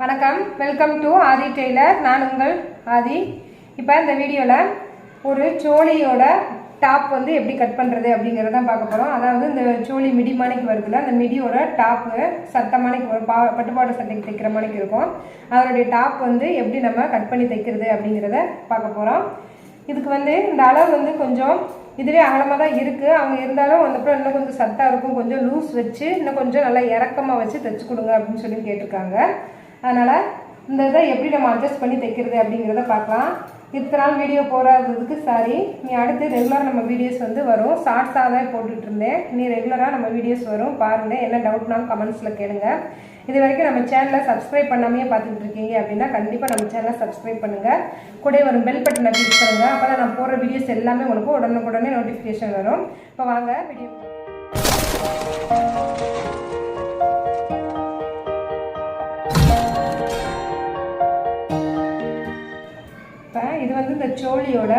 வணக்கம். Welcome to Aadhi Taylor நான் உங்கள் ஆதி. இப்போ இந்த வீடியோவில் ஒரு சோழியோட டாப் வந்து எப்படி கட் பண்ணுறது அப்படிங்கிறத பார்க்க போகிறோம் அதாவது இந்த சோழி மிடி மாணிக்கு வருதுல அந்த மிடியோட டாப்பு சட்டை மாணிக்கு வரும் பா பட்டுப்பாடு சட்டைக்கு தைக்கிற மாணிக்கு இருக்கும். அதனுடைய டாப் வந்து எப்படி நம்ம கட் பண்ணி தைக்கிறது அப்படிங்கிறத பார்க்க போகிறோம் இதுக்கு வந்து இந்த அளவு வந்து கொஞ்சம் இதுவே அகலமாக தான் இருக்குது அவங்க இருந்தாலும் வந்தப்பறம் இன்னும் கொஞ்சம் சத்தாக இருக்கும். கொஞ்சம் லூஸ் வச்சு இன்னும் கொஞ்சம் நல்லா இறக்கமாக வச்சு தைச்சு கொடுங்க அப்படின்னு சொல்லி கேட்டிருக்காங்க. அதனால் இந்த இதை எப்படி நம்ம அட்ஜஸ்ட் பண்ணி தைக்கிறது அப்படிங்கிறத பார்க்கலாம். இத்தனை நாள் வீடியோ போடாததுக்கு சாரி நீ அடுத்து ரெகுலராக நம்ம வீடியோஸ் வந்து வரும். ஷார்ட்ஸாக தான் போட்டுட்டு இருந்தேன். நீ ரெகுலராக நம்ம வீடியோஸ் வரும். பாருங்கள் என்ன டவுட்னாலும் கமெண்ட்ஸில் கேளுங்க. இது வரைக்கும் நம்ம சேனலை சப்ஸ்கிரைப் பண்ணாமையே பார்த்துட்டு இருக்கீங்க அப்படின்னா கண்டிப்பாக நம்ம சேனலை சப்ஸ்கிரைப் பண்ணுங்கள் கூட வரும் பெல் பட்டனை கிளிக் பண்ணுங்கள் அப்போ தான் நான் போடுற வீடியோஸ் எல்லாமே உங்களுக்கு உடனுக்குடனே நோட்டிஃபிகேஷன் வரும். இப்போ வாங்க வீடியோ சோழியோட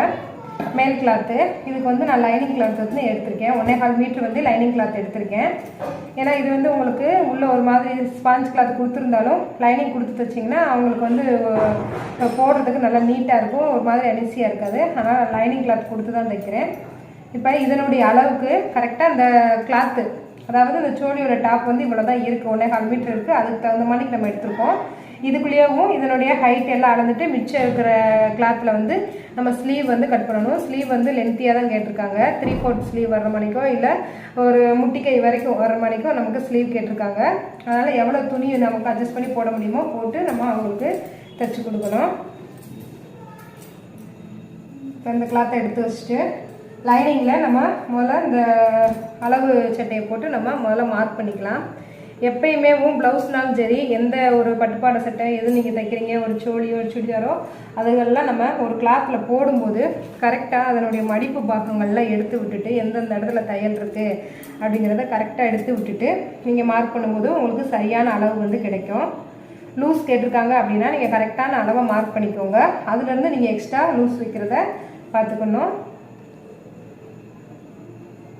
மேல் கிளாத்து இதுக்கு வந்து நான் லைனிங் கிளாத் வந்து எடுத்திருக்கேன். ஒன்றே கால் மீட்ரு வந்து லைனிங் கிளாத் எடுத்திருக்கேன். ஏன்னா இது வந்து உங்களுக்கு உள்ளே ஒரு மாதிரி ஸ்பாஞ்ச் கிளாத் கொடுத்துருந்தாலும் லைனிங் கொடுத்து வச்சிங்கன்னா அவங்களுக்கு வந்து போடுறதுக்கு நல்லா நீட்டாக இருக்கும். ஒரு மாதிரி அனிசியாக இருக்காது. அதனால் லைனிங் கிளாத் கொடுத்து தான் தைக்கிறேன். இப்போ இதனுடைய அளவுக்கு கரெக்டாக அந்த கிளாத்து அதாவது இந்த சோழியோட டாப் வந்து இவ்வளோ தான் இருக்குது ஒன்றே கால் மீட்ரு இருக்குது அதுக்கு தகுந்த மாதிரி நம்ம எடுத்திருக்கோம். இதுக்குள்ளேயும் இதனுடைய ஹைட் எல்லாம் அளந்துட்டு மிச்சம் இருக்கிற கிளாத்தில் வந்து நம்ம ஸ்லீவ் வந்து கட் பண்ணணும். ஸ்லீவ் வந்து லென்த்தியாக தான் கேட்டிருக்காங்க. த்ரீ ஃபோர்த் ஸ்லீவ் வர மணிக்கோ இல்லை ஒரு முட்டிக்கை வரைக்கும் வர மணிக்கோ நமக்கு ஸ்லீவ் கேட்டிருக்காங்க. அதனால் எவ்வளோ துணியை நமக்கு அட்ஜஸ்ட் பண்ணி போட முடியுமோ போட்டு நம்ம அவங்களுக்கு தைச்சி கொடுக்கணும். இப்போ இந்த கிளாத்தை எடுத்து வச்சுட்டு லைனிங்கில் நம்ம முதல்ல இந்த அளவு சட்டையை போட்டு நம்ம முதல்ல மார்க் பண்ணிக்கலாம். எப்பயுமே ப்ளவுஸ்னாலும் சரி எந்த ஒரு பட்டுப்பாடை சட்டை எது நீங்கள் தைக்கிறீங்க ஒரு சோழியோ ஒரு சுடிதாரோ அதுகளெலாம் நம்ம ஒரு கிளாத்தில் போடும்போது கரெக்டாக அதனுடைய மடிப்பு பாகங்கள்லாம் எடுத்து விட்டுட்டு எந்தெந்த இடத்துல தையல் இருக்குது அப்படிங்கிறத கரெக்டாக எடுத்து விட்டுட்டு நீங்கள் மார்க் பண்ணும்போது உங்களுக்கு சரியான அளவு வந்து கிடைக்கும். லூஸ் கேட்டிருக்காங்க அப்படின்னா நீங்கள் கரெக்டான அளவை மார்க் பண்ணிக்கோங்க. அதுலேருந்து நீங்கள் எக்ஸ்ட்ரா லூஸ் வைக்கிறத பார்த்துக்கணும்.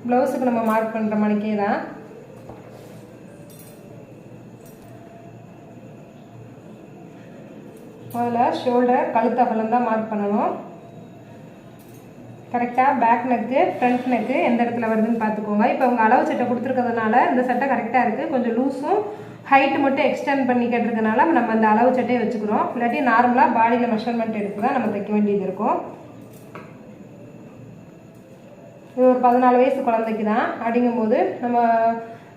ப்ளவுஸுக்கு நம்ம மார்க் பண்ணுற மணிக்கே தான் முதல்ல ஷோல்டர் கழுத்து அகலம் தான் மார்க் பண்ணணும். கரெக்டாக பேக் நெக்கு ஃப்ரண்ட் நெக்கு எந்த இடத்துல வருதுன்னு பார்த்துக்கோங்க. இப்போ அவங்க அளவு சட்டை கொடுத்துருக்கிறதுனால இந்த சட்டை கரெக்டாக இருக்குது கொஞ்சம் லூஸும் ஹைட்டு மட்டும் எக்ஸ்டெண்ட் பண்ணி கேட்டிருக்கனால நம்ம அந்த அளவு சட்டையை வச்சுக்கிறோம். இல்லாட்டி நார்மலாக பாடியில் மெஷர்மெண்ட் எடுத்து தான் நம்ம தைக்க வேண்டியது இருக்கும். இது ஒரு பதினாலு வயசு குழந்தைக்கு தான். அப்படிங்கும்போது நம்ம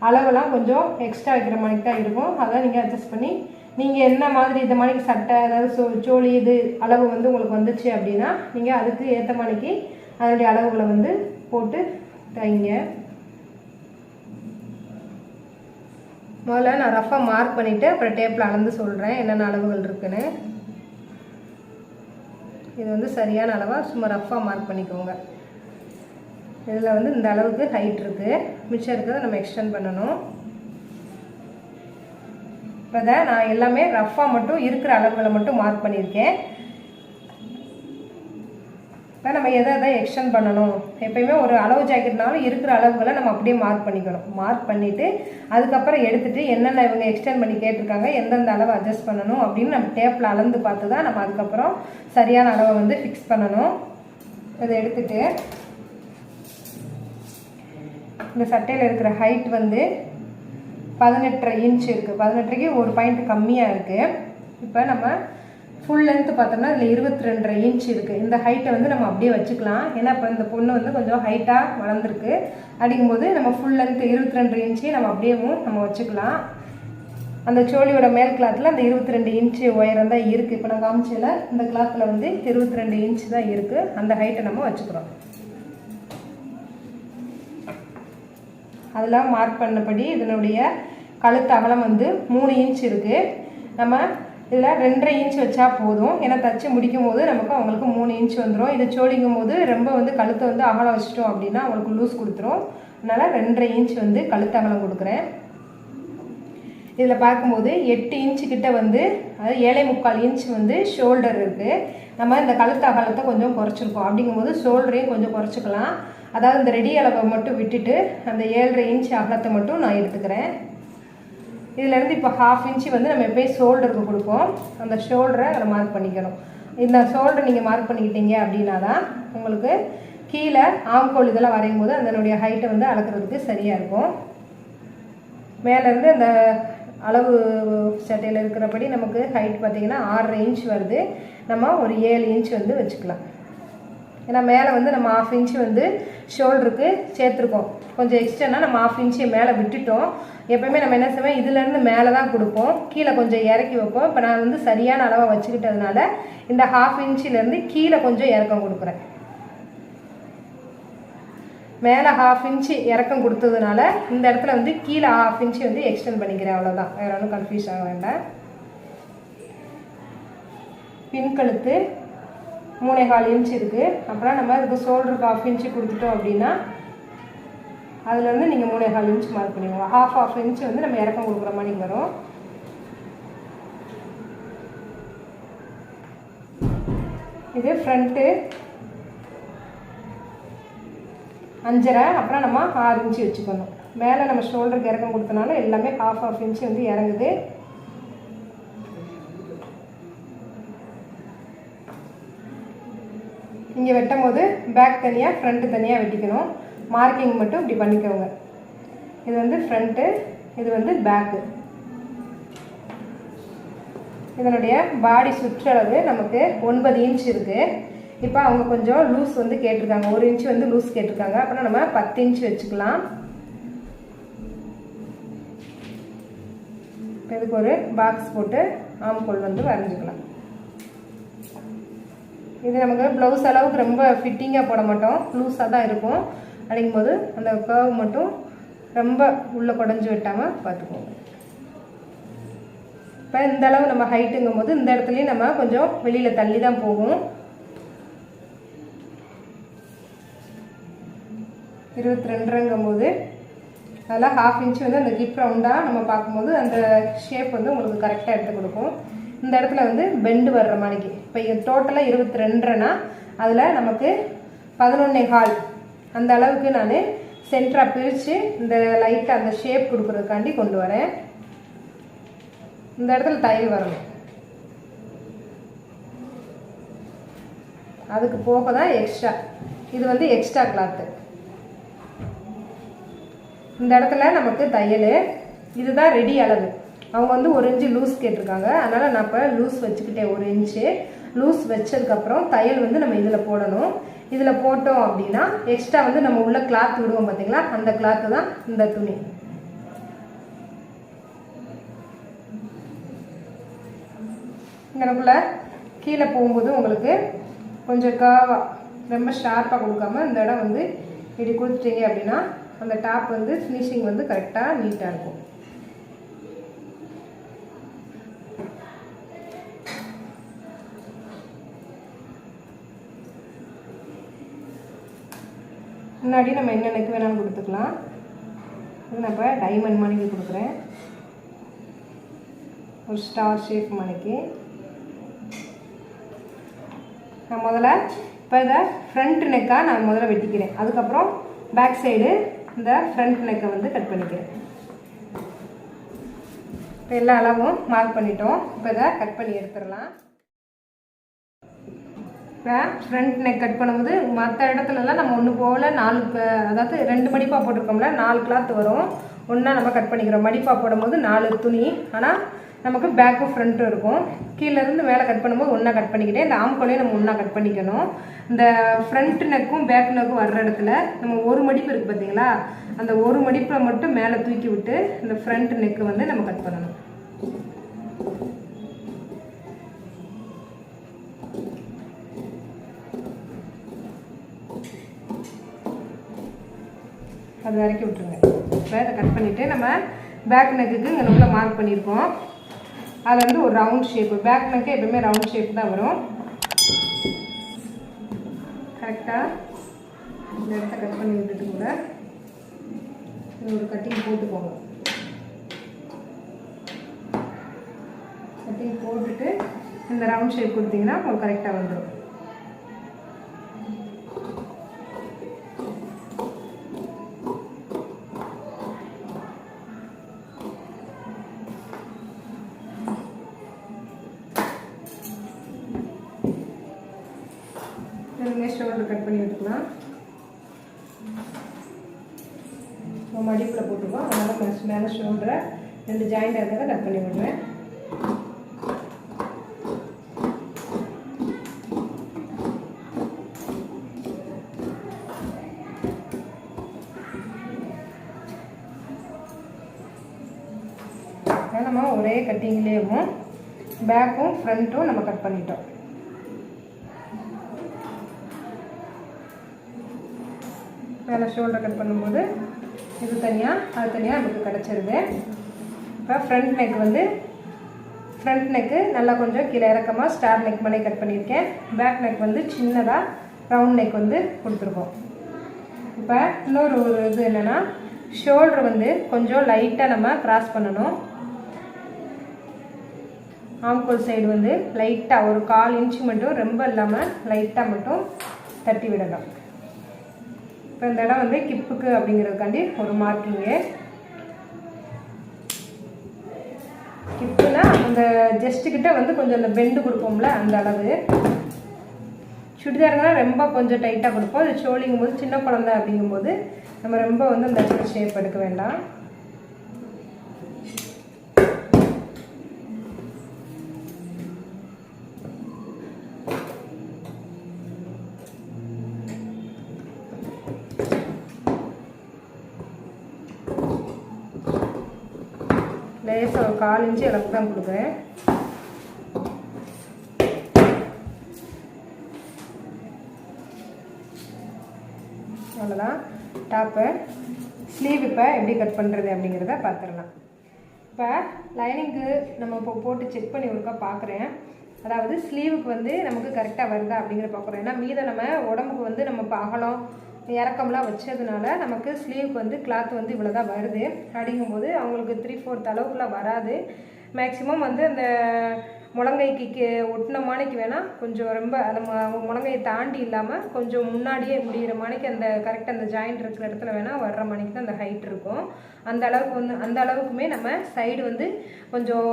அளவெல்லாம் கொஞ்சம் எக்ஸ்ட்ரா வைக்கிற மாதிரி தான் இருக்கும். அதை நீங்கள் அட்ஜஸ்ட் பண்ணி நீங்கள் என்ன மாதிரி இந்த மாதிரி சட்டை அதாவது சோ சோழி இது அளவு வந்து உங்களுக்கு வந்துச்சு அப்படின்னா நீங்கள் அதுக்கு ஏற்ற மாதிரிக்கு அதனுடைய அளவுகளை வந்து போட்டு தைங்க. முதல்ல நான் ரஃபாக மார்க் பண்ணிவிட்டு அப்புறம் டேப்பில் அளந்து சொல்கிறேன் என்னென்ன அளவுகள் இருக்குன்னு. இது வந்து சரியான அளவாக சும்மா ரஃபாக மார்க் பண்ணிக்கோங்க. இதில் வந்து இந்த அளவுக்கு ஹைட் இருக்குது மிச்சம் இருக்கிறத நம்ம எக்ஸ்டெண்ட் பண்ணணும். இப்போ இதை நான் எல்லாமே ரஃப்பாக மட்டும் இருக்கிற அளவுகளை மட்டும் மார்க் பண்ணியிருக்கேன். இப்போ நம்ம எதை எதை எக்ஸ்டெண்ட் பண்ணணும்? எப்பயுமே ஒரு அளவு ஜாக்கெட்னாலும் இருக்கிற அளவுகளை நம்ம அப்படியே மார்க் பண்ணிக்கணும். மார்க் பண்ணிவிட்டு அதுக்கப்புறம் எடுத்துகிட்டு என்னென்ன இவங்க எக்ஸ்டெண்ட் பண்ணி கேட்டிருக்காங்க எந்தெந்த அளவு அட்ஜஸ்ட் பண்ணணும் அப்படின்னு நம்ம டேப்பில் அளந்து பார்த்து தான் நம்ம அதுக்கப்புறம் சரியான அளவை வந்து ஃபிக்ஸ் பண்ணணும். இதை எடுத்துகிட்டு இந்த சட்டையில் இருக்கிற ஹைட் வந்து பதினெட்டரை இன்ச் இருக்குது பதினெட்டரைக்கு ஒரு பாயிண்ட் கம்மியாக இருக்குது இப்போ நம்ம ஃபுல் லென்த்து பார்த்தோம்னா இதில் இருபத்தி ரெண்டரை இன்ச் இருக்குது இந்த ஹைட்டை வந்து நம்ம அப்படியே வச்சுக்கலாம். ஏன்னா இப்போ இந்த பொண்ணு வந்து கொஞ்சம் ஹைட்டாக வளர்ந்துருக்கு. அடிக்கும்போது நம்ம ஃபுல் லென்த்து இருபத்தி ரெண்டு இன்ச்சையும் நம்ம அப்படியேவும் நம்ம வச்சுக்கலாம். அந்த சோழியோட மேல் கிளாத்தில் அந்த இருபத்தி ரெண்டு இன்ச்சு உயரம் தான் இருக்குது இப்போ நான் காமிச்சல இந்த கிளாத்தில் வந்து இருபத்தி ரெண்டு இன்ச்சு தான் இருக்குது அந்த ஹைட்டை நம்ம வச்சுக்கிறோம். அதெல்லாம் மார்க் பண்ணபடி இதனுடைய கழுத்து அகலம் வந்து மூணு இன்ச் இருக்குது நம்ம இதில் ரெண்டரை இன்ச் வச்சா போதும். ஏன்னா தச்சு முடிக்கும் போது நமக்கு அவங்களுக்கு மூணு இன்ச் வந்துடும் இதை சோடிங்கும் போது ரொம்ப வந்து கழுத்தை வந்து அகலம் வச்சிட்டோம் அப்படின்னா அவங்களுக்கு லூஸ் கொடுத்துரும். அதனால் ரெண்டரை இன்ச் வந்து கழுத்து அகலம் கொடுக்குறேன். இதில் பார்க்கும்போது எட்டு இன்ச்சு கிட்ட வந்து அதாவது ஏழை முக்கால் இன்ச் வந்து ஷோல்டர் இருக்குது நம்ம இந்த கழுத்து அகலத்தை கொஞ்சம் குறைச்சிருக்கோம். அப்படிங்கும்போது ஷோல்டரையும் கொஞ்சம் குறைச்சிக்கலாம். அதாவது இந்த ரெடி அளவை மட்டும் விட்டுட்டு அந்த ஏழரை இன்ச் அகலத்தை மட்டும் நான் எடுத்துக்கிறேன். இதுலேருந்து இப்போ ஹாஃப் இன்ச்சு வந்து நம்ம எப்போயும் ஷோல்டருக்கு கொடுப்போம். அந்த ஷோல்டரை அதை மார்க் பண்ணிக்கணும். இந்த ஷோல்டர் நீங்கள் மார்க் பண்ணிக்கிட்டீங்க அப்படின்னா தான் உங்களுக்கு கீழே ஆம்கோல் இதெல்லாம் வரையும் போது அதனுடைய ஹைட்டை வந்து அளக்கிறதுக்கு சரியாக இருக்கும். மேலேருந்து அந்த அளவு சட்டையில் இருக்கிறபடி நமக்கு ஹைட் பார்த்திங்கன்னா ஆறரை இன்ச் வருது. நம்ம ஒரு ஏழு இன்ச் வந்து வச்சுக்கலாம். ஏன்னா மேலே வந்து நம்ம ஆஃப் இன்ச்சு வந்து ஷோல்டருக்கு சேர்த்துருக்கோம். கொஞ்சம் எக்ஸ்ட்ரானா நம்ம ஆஃப் இன்ச்சு மேலே விட்டுட்டோம். எப்போயுமே நம்ம என்ன செய்வோம்? இதுலேருந்து மேலே தான் கொடுப்போம். கீழே கொஞ்சம் இறக்கி வைப்போம். இப்போ நான் வந்து சரியான அளவாக வச்சுக்கிட்டதுனால இந்த ஹாஃப் இன்ச்சிலேருந்து கீழே கொஞ்சம் இறக்கம் கொடுக்குறேன். மேலே ஹாஃப் இன்ச்சு இறக்கம் கொடுத்ததுனால இந்த இடத்துல வந்து கீழே ஹாஃப் இன்ச்சு வந்து எக்ஸ்டெண்ட் பண்ணிக்கிறேன். அவ்வளோதான் வேறு ஒன்றும் கன்ஃபியூஸ் ஆக வேண்டாம். பின்கழுத்து மூணே கால் இன்ச் இருக்குது அப்புறம் நம்ம இதுக்கு ஷோல்டருக்கு ஹாஃப் இன்ச்சு கொடுத்துட்டோம் அப்படின்னா அதுலேருந்து நீங்கள் மூணே கால் இன்ச் மார்க் பண்ணிக்கோங்க. ஹாஃப் ஹாஃப் இன்ச் வந்து நம்ம இறக்கம் கொடுக்குற மாதிரி வரும். இது ஃப்ரண்ட்டு அஞ்சரை அப்புறம் நம்ம ஆறு இன்ச்சு வச்சுக்கணும். மேலே நம்ம ஷோல்டருக்கு இறக்கம் கொடுத்தனால எல்லாமே ஹாஃப் ஹாஃப் இன்ச்சு வந்து இறங்குது. இங்கே வெட்டும் போது பேக் தனியாக ஃப்ரண்ட்டு தனியாக வெட்டிக்கணும். மார்க்கிங் மட்டும் இப்படி பண்ணிக்கோங்க. இது வந்து ஃப்ரண்ட்டு இது வந்து பேக்கு இதனுடைய பாடி சுற்றளவு நமக்கு ஒன்பது இன்ச் இருக்குது இப்போ அவங்க கொஞ்சம் லூஸ் வந்து கேட்டிருக்காங்க. ஒரு இன்ச்சு வந்து லூஸ் கேட்டிருக்காங்க. அப்புறம் நம்ம பத்து இன்ச் வச்சுக்கலாம். இப்போ இதுக்கு ஒரு பாக்ஸ் போட்டு ஆம்கோல் வந்து வரைஞ்சிக்கலாம். இது நமக்கு ப்ளவுஸ் அளவுக்கு ரொம்ப ஃபிட்டிங்காக போட மாட்டோம். லூஸாக தான் இருக்கும். அப்படிங்கும் போது அந்த கர்வ் மட்டும் ரொம்ப உள்ளே குடஞ்சி விட்டாமல் பார்த்துக்கோங்க. இப்போ இந்த அளவு நம்ம ஹைட்டுங்கும் போது இந்த இடத்துலையும் நம்ம கொஞ்சம் வெளியில் தள்ளி தான் போகும். இருபத்தி ரெண்டுங்கும் போது அதெல்லாம் ஹாஃப் இன்ச் வந்து அந்த கிப் ரவுண்டாக நம்ம பார்க்கும்போது அந்த ஷேப் வந்து உங்களுக்கு கரெக்டாக எடுத்து கொடுக்கும். இந்த இடத்துல வந்து பெண்டு வர்ற மாதிரிக்கு இப்போ டோட்டலாக இருபத்தி ரெண்டுனா அதில் நமக்கு பதினொன்னே கால் அந்த அளவுக்கு நான் சென்டராக பிரித்து இந்த லைட்டை அந்த ஷேப் கொடுக்குறதுக்காண்டி கொண்டு வரேன். இந்த இடத்துல தையல் வரணும். அதுக்கு போக தான் எக்ஸ்ட்ரா இது வந்து எக்ஸ்ட்ரா கிளாத்து இந்த இடத்துல நமக்கு தையல் இதுதான் ரெடி அளவு. அவங்க வந்து ஒரு இன்ச்சு லூஸ் கேட்டிருக்காங்க. அதனால் நான் இப்போ லூஸ் வச்சுக்கிட்டேன். ஒரு இன்ச்சு லூஸ் வச்சதுக்கப்புறம் தையல் வந்து நம்ம இதில் போடணும். இதில் போட்டோம் அப்படின்னா எக்ஸ்ட்ரா வந்து நம்ம உள்ள கிளாத் விடுவோம் பார்த்தீங்களா அந்த கிளாத்து தான் இந்த துணி. இங்கனக்குள்ள கீழே போகும்போது உங்களுக்கு கொஞ்சம் காவா ரொம்ப ஷார்ப்பாக கொடுக்காம இந்த இடம் வந்து இப்படி கொடுத்துட்டீங்க அப்படின்னா அந்த டாப் வந்து ஃபினிஷிங் வந்து கரெக்டாக நீட்டாக இருக்கும். முன்னாடி நம்ம என்ன நெக் வேணாலும் கொடுத்துக்கலாம். இது நான் இப்போ டைமண்ட் மணிக்கு கொடுக்குறேன். ஒரு ஸ்டார் ஷேப் மணிக்கு நான் முதல்ல இப்போ இதை ஃப்ரண்ட் நெக்காக நான் முதல்ல வெட்டிக்கிறேன். அதுக்கப்புறம் பேக் சைடு இந்த ஃப்ரண்ட் நெக்கை வந்து கட் பண்ணிக்கிறேன். இப்போ எல்லா அளவும் மார்க் பண்ணிட்டோம். இப்போ இதை கட் பண்ணி எடுத்துடலாம். இப்போ ஃப்ரண்ட் நெக் கட் பண்ணும்போது மற்ற இடத்துலலாம் நம்ம ஒன்று போல் நாலு அதாவது ரெண்டு மடிப்பாக போட்டிருக்கோம்ல நாலு கிளாத் வரும். ஒன்றா நம்ம கட் பண்ணிக்கிறோம். மடிப்பாக போடும்போது நாலு துணி. ஆனால் நமக்கு பேக்கும் ஃப்ரண்ட்டும் இருக்கும். கீழேருந்து மேலே கட் பண்ணும்போது ஒன்றா கட் பண்ணிக்கிட்டே இந்த ஆம்கோலையும் நம்ம ஒன்றா கட் பண்ணிக்கணும். இந்த ஃப்ரண்ட் நெக்கும் பேக் நெக்கும் வர்ற இடத்துல நம்ம ஒரு மடிப்பு இருக்குது பார்த்தீங்களா அந்த ஒரு மடிப்பில் மட்டும் மேலே தூக்கி விட்டு இந்த ஃப்ரண்ட் நெக்கு வந்து நம்ம கட் பண்ணணும். அது வரைக்கும் விட்டுருங்க. இப்போ இதை கட் பண்ணிவிட்டு நம்ம பேக் நெக்குக்கு இங்கே நம்மள மார்க் பண்ணியிருக்கோம் அதில் வந்து ஒரு ரவுண்ட் ஷேப்பு பேக் நெக்கு எப்பவுமே ரவுண்ட் ஷேப் தான் வரும். கரெக்டாக இந்த இடத்த கட் பண்ணி விட்டுட்டு கூட இது ஒரு கட்டிங் போட்டுக்கோங்க. கட்டிங் போட்டுட்டு இந்த ரவுண்ட் ஷேப் கொடுத்தீங்கன்னா உங்களுக்கு கரெக்டாக வந்துடும் மேலே ஷோல்டரை ரெண்டு ஜாயிண்ட் இருக்கிறத கட் பண்ணி விடுறேன் நம்ம ஒரே கட்டிங்லேயும் பேக்கும் ஃப்ரண்ட்டும் நம்ம கட் பண்ணிட்டோம். மேலே ஷோல்டர் கட் பண்ணும்போது இது தனியாக அது தனியாக நமக்கு கிடச்சிருது. இப்போ ஃப்ரண்ட் நெக் வந்து ஃப்ரண்ட் நெக்கு நல்லா கொஞ்சம் கீழே இறக்கமாக ஸ்டார் நெக் மாதிரி கட் பண்ணியிருக்கேன். பேக் நெக் வந்து சின்னதாக ரவுண்ட் நெக் வந்து கொடுத்துருக்கோம். இப்போ இன்னொரு ஒரு இது என்னென்னா ஷோல்டர் வந்து கொஞ்சம் லைட்டாக நம்ம கிராஸ் பண்ணணும். ஆம்கோல் சைடு வந்து லைட்டாக ஒரு கால் இன்ச்சு மட்டும் ரொம்ப இல்லாமல் லைட்டாக மட்டும் தட்டி விடலாம் இப்போ இந்த இடம் வந்து கிப்புக்கு அப்படிங்கிறதுக்காண்டி ஒரு மார்க்கிங்கு கிப்புனா அந்த ஜஸ்ட்டுக்கிட்ட வந்து கொஞ்சம் அந்த பெண்டு கொடுப்போம்ல அந்த அளவு. சுடிதாருங்கன்னா ரொம்ப கொஞ்சம் டைட்டாக கொடுப்போம். அது சோழிங்கும் போது சின்ன குழந்தை அப்படிங்கும்போது நம்ம ரொம்ப வந்து அந்த இடத்துல ஷேப் எடுக்க வேண்டாம். லேசாக ஒரு கால் இன்ச்சு இழப்பு தான் கொடுக்குறேன். அவ்வளோதான் டாப்பு ஸ்லீவ் இப்போ எப்படி கட் பண்ணுறது அப்படிங்கிறத பார்த்துடலாம். இப்போ லைனிங்க்கு நம்ம இப்போ போட்டு செக் பண்ணி ஒருக்கா பார்க்குறேன். அதாவது ஸ்லீவுக்கு வந்து நமக்கு கரெக்டாக வருதா அப்படிங்கிற பார்க்குறோம். ஏன்னா மீதம் நம்ம உடம்புக்கு வந்து நம்ம இப்போ அகலம் இறக்கம்லாம் வச்சதுனால நமக்கு ஸ்லீவுக்கு வந்து கிளாத் வந்து இவ்வளோ தான் வருது. அப்படிங்கும்போது அவங்களுக்கு த்ரீ ஃபோர்த் அளவுக்குலாம் வராது. மேக்ஸிமம் வந்து அந்த முழங்கைக்கு கீ- ஒட்டின மானைக்கு வேணால் கொஞ்சம் ரொம்ப அந்த முழங்கையை தாண்டி இல்லாமல் கொஞ்சம் முன்னாடியே முடிகிற மானைக்கு அந்த கரெக்டாக அந்த ஜாயிண்ட் இருக்கிற இடத்துல வேணால் வர்ற மாணிக்கு தான் அந்த ஹைட் இருக்கும். அந்த அளவுக்கு வந்து அந்த அளவுக்குமே நம்ம சைடு வந்து கொஞ்சம்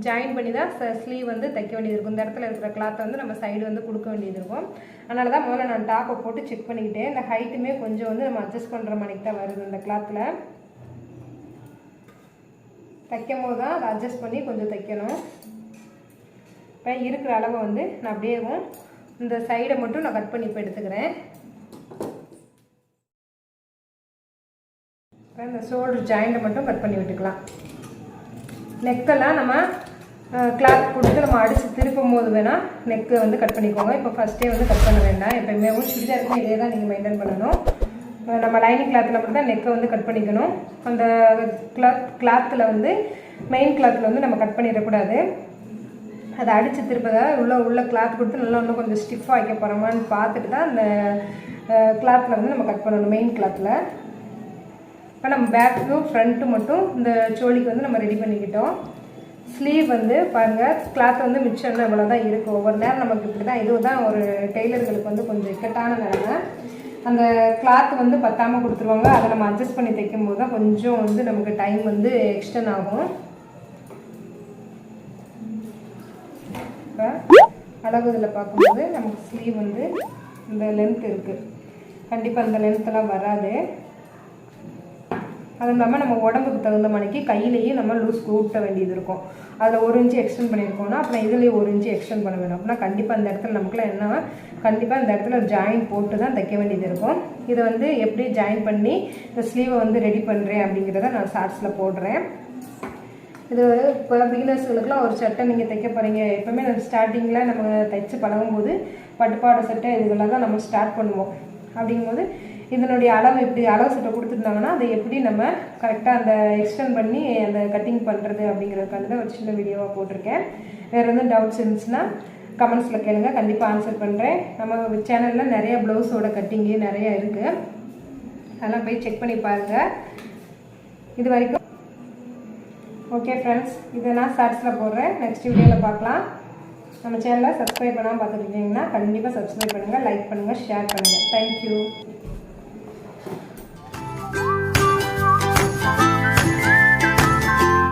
ஜாயின் பண்ணி தான் ஸ்லீவ் வந்து தைக்க வேண்டியது இருக்கும். இந்த இடத்துல இருக்கிற கிளாத்தை வந்து நம்ம சைடு வந்து கொடுக்க வேண்டியது இருக்கும். அதனால தான் முதல்ல நான் டாப்பை போட்டு செக் பண்ணிக்கிட்டேன். இந்த ஹைட்டுமே கொஞ்சம் வந்து நம்ம அட்ஜஸ்ட் பண்ணுற மாணிக்கு தான் வருது இந்த கிளாத்தில் தைக்கும் போது தான் அதை அட்ஜஸ்ட் பண்ணி கொஞ்சம் தைக்கணும். இப்போ இருக்கிற அளவை வந்து நான் அப்படியேவும் இந்த சைடை மட்டும் நான் கட் பண்ணி இப்போ எடுத்துக்கிறேன். இப்போ இந்த ஷோல்டர் ஜாயிண்டை மட்டும் கட் பண்ணி விட்டுக்கலாம். நெக்கெல்லாம் நம்ம கிளாத் கொடுத்து நம்ம அடித்து திருப்பும் போது வேணால் நெக்கு வந்து கட் பண்ணிக்கோங்க. இப்போ ஃபஸ்ட்டே வந்து கட் பண்ண வேண்டாம். எப்பயுமே சுடிதாருக்கும் இதே தான் நீங்கள் மெயின்டைன் பண்ணணும். நம்ம லைனிங் கிளாத்தில் மட்டும் தான் நெக்கை வந்து கட் பண்ணிக்கணும். அந்த கிளாத் கிளாத்தில் வந்து மெயின் கிளாத்தில் வந்து நம்ம கட் பண்ணிடக்கூடாது. அதை அடித்து திருப்பதாக உள்ள உள்ள கிளாத் கொடுத்து நல்லா இன்னும் கொஞ்சம் ஸ்டிஃபாக வைக்க போகிறோமான்னு பார்த்துட்டு தான் அந்த கிளாத்தில் வந்து நம்ம கட் பண்ணணும் மெயின் கிளாத்தில் இப்போ நம்ம பேக்கும் ஃப்ரண்ட்டு மட்டும் இந்த சோழிக்கு வந்து நம்ம ரெடி பண்ணிக்கிட்டோம். ஸ்லீவ் வந்து பாருங்கள் கிளாத் வந்து மிச்சம் இவ்வளோ தான் இருக்குது ஒவ்வொரு நேரம் நமக்கு இப்படி தான் இது தான் ஒரு டெய்லர்களுக்கு வந்து கொஞ்சம் இக்கட்டான நிலமை. அந்த கிளாத் வந்து பத்தாமல் கொடுத்துருவாங்க. அதை நம்ம அட்ஜஸ்ட் பண்ணி தைக்கும் போது தான் கொஞ்சம் வந்து நமக்கு டைம் வந்து எக்ஸ்டன் ஆகும். இப்போ அளவு இதில் பார்க்கும்போது நமக்கு ஸ்லீவ் வந்து இந்த லென்த் இருக்குது கண்டிப்பாக இந்த லென்த்தெல்லாம் வராது. அதுவும் இல்லாமல் நம்ம உடம்புக்கு தகுந்த மணிக்கு கையிலேயே நம்ம லூஸ் ஊட்ட வேண்டியது இருக்கும். அதில் ஒரு இன்ச்சு எக்ஸ்டெண்ட் பண்ணியிருக்கோம்னா அப்புறம் இதுலேயே ஒரு இன்ச்சு எக்ஸ்டெண்ட் பண்ண வேணும். அப்படின்னா கண்டிப்பாக இந்த இடத்துல நமக்குலாம் என்ன கண்டிப்பாக இந்த இடத்துல ஜாயின் போட்டு தான் தைக்க வேண்டியது இருக்கும். இதை வந்து எப்படி ஜாயின் பண்ணி இந்த ஸ்லீவை வந்து ரெடி பண்ணுறேன் அப்படிங்கிறத நான் ஷார்ட்ஸில் போடுறேன். இது இப்போ பிகினர்ஸுகளுக்குலாம் ஒரு சட்டை நீங்கள் தைக்க போகிறீங்க எப்போவுமே நம்ம ஸ்டார்டிங்கில் நம்ம தைச்சு பழகும்போது பட்டுப்பாடு சட்டை இதுகளாக தான் நம்ம ஸ்டார்ட் பண்ணுவோம். அப்படிங்கும்போது இதனுடைய அளவு எப்படி அளவு சட்டை கொடுத்துருந்தாங்கன்னா அதை எப்படி நம்ம கரெக்டாக அந்த எக்ஸ்டெண்ட் பண்ணி அந்த கட்டிங் பண்ணுறது அப்படிங்கிறதுக்காக தான் ஒரு சின்ன வீடியோவாக போட்டிருக்கேன். வேறு எதுவும் டவுட்ஸ் இருந்துச்சுன்னா கமெண்ட்ஸில் கேளுங்க. கண்டிப்பாக ஆன்சர் பண்ணுறேன் நம்ம சேனலில் நிறைய ப்ளவுஸோட கட்டிங்கு நிறைய இருக்குது அதெல்லாம் போய் செக் பண்ணி பாருங்கள் இது வரைக்கும் ஓகே ஃப்ரெண்ட்ஸ் இதை நான் ஷார்ட்ஸில் போடுறேன். நெக்ஸ்ட் வீடியோவில் பார்க்கலாம். நம்ம சேனலை சப்ஸ்கிரைப் பண்ணாமல் பார்த்துருக்கீங்கன்னா கண்டிப்பாக சப்ஸ்கிரைப் பண்ணுங்கள் லைக் பண்ணுங்கள் ஷேர் பண்ணுங்கள் தேங்க்யூ